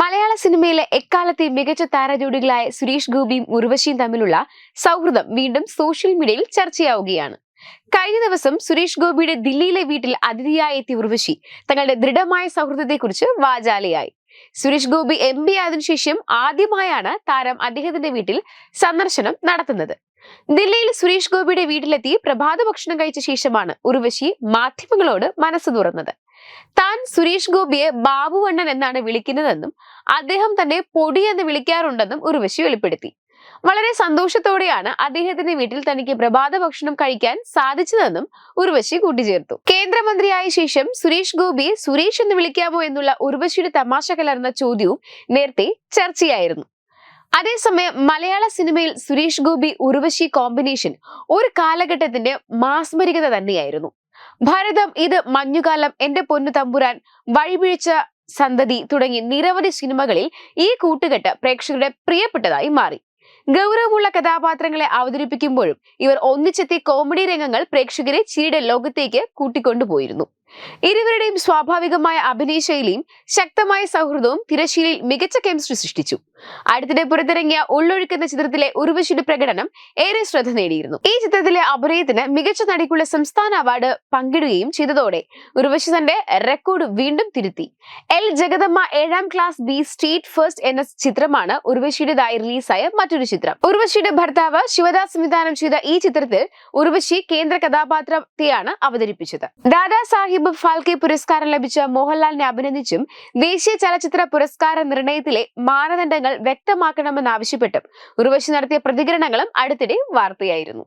മലയാള സിനിമയിലെ എക്കാലത്തെ മികച്ച താരജോഡികളായ സുരേഷ് ഗോപിയും ഉർവശിയും തമ്മിലുള്ള സൗഹൃദം വീണ്ടും സോഷ്യൽ മീഡിയയിൽ ചർച്ചയാവുകയാണ്. കഴിഞ്ഞ ദിവസം സുരേഷ് ഗോപിയുടെ ദില്ലിയിലെ വീട്ടിൽ അതിഥിയായി എത്തിയ ഉർവശി തങ്ങളുടെ ദൃഢമായ സൗഹൃദത്തെക്കുറിച്ച് വാചാലയായി. സുരേഷ് ഗോപി എം പി ആയതിനു ശേഷം ആദ്യമായാണ് താരം അദ്ദേഹത്തിന്റെ വീട്ടിൽ സന്ദർശനം നടത്തുന്നത്. ദില്ലിയിൽ സുരേഷ് ഗോപിയുടെ വീട്ടിലെത്തി പ്രഭാത ഭക്ഷണം കഴിച്ച ശേഷമാണ് ഉർവശി മാധ്യമങ്ങളോട് മനസ്സ് തുറന്നത്. സുരേഷ് ഗോപിയെ ബാബുവണ്ണൻ എന്നാണ് വിളിക്കുന്നതെന്നും അദ്ദേഹം തന്നെ പൊടി എന്ന് വിളിക്കാറുണ്ടെന്നും ഉർവശി വെളിപ്പെടുത്തി. വളരെ സന്തോഷത്തോടെയാണ് അദ്ദേഹത്തിന്റെ വീട്ടിൽ തനിക്ക് പ്രഭാത ഭക്ഷണം കഴിക്കാൻ സാധിച്ചതെന്നും ഉർവശി കൂട്ടിച്ചേർത്തു. കേന്ദ്രമന്ത്രിയായ ശേഷം സുരേഷ് ഗോപിയെ സുരേഷ് എന്ന് വിളിക്കാമോ എന്നുള്ള ഉർവശിയുടെ തമാശ കലർന്ന ചോദ്യവും നേരത്തെ ചർച്ചയായിരുന്നു. അതേസമയം മലയാള സിനിമയിൽ സുരേഷ് ഗോപി ഉർവശി കോമ്പിനേഷൻ ഒരു കാലഘട്ടത്തിന്റെ മാസ്മരികത തന്നെയായിരുന്നു. ഭാരതം ഇത് മഞ്ഞുകാലം എന്റെ പൊന്നു തമ്പുരാൻ വഴിപിഴിച്ച സന്തതി തുടങ്ങി നിരവധി സിനിമകളിൽ ഈ കൂട്ടുകെട്ട് പ്രേക്ഷകരുടെ പ്രിയപ്പെട്ടതായി മാറി. ഗൗരവമുള്ള കഥാപാത്രങ്ങളെ അവതരിപ്പിക്കുമ്പോഴും ഇവർ ഒന്നിച്ചെത്തി കോമഡി രംഗങ്ങൾ പ്രേക്ഷകരെ ചിരിയുടെ ലോകത്തേക്ക് കൂട്ടിക്കൊണ്ടുപോയിരുന്നു. ഇരുവരുടെയും സ്വാഭാവികമായ അഭിനയ ശൈലിയും ശക്തമായ സൗഹൃദവും തിരശ്ശീലിൽ മികച്ച കെമിസ്ട്രി സൃഷ്ടിച്ചു. അടുത്തിടെ പുറത്തിറങ്ങിയ ഉള്ളൊഴുക്കുന്ന ചിത്രത്തിലെ ഉർവശിയുടെ പ്രകടനം ഏറെ ശ്രദ്ധ നേടിയിരുന്നു. ഈ ചിത്രത്തിലെ അഭിനയത്തിന് മികച്ച നടിക്കുള്ള സംസ്ഥാന അവാർഡ് പങ്കിടുകയും ചെയ്തതോടെ ഉർവശി തന്റെ റെക്കോർഡ് വീണ്ടും തിരുത്തി. എൽ ജഗദമ്മ ഏഴാം ക്ലാസ് ബി സ്റ്റേറ്റ് ഫസ്റ്റ് എന്ന ചിത്രമാണ് ഉർവശിയുടേതായി റിലീസായ മറ്റൊരു ചിത്രം. ഉർവശിയുടെ ഭർത്താവ് ശിവദാസ് സംവിധാനം ചെയ്ത ഈ ചിത്രത്തിൽ ഉർവശി കേന്ദ്ര കഥാപാത്രത്തെയാണ് അവതരിപ്പിച്ചത്. ദാദാ സാഹിബ് ഫാൽക്കെ പുരസ്കാരം ലഭിച്ച മോഹൻലാലിനെ അഭിനന്ദിച്ചും ദേശീയ ചലച്ചിത്ര പുരസ്കാര നിർണയത്തിലെ മാനദണ്ഡങ്ങൾ വ്യക്തമാക്കണമെന്നാവശ്യപ്പെട്ടും. ഉർവശി നടത്തിയ പ്രതികരണങ്ങളും അടുത്തിടെ വാർത്തയായിരുന്നു.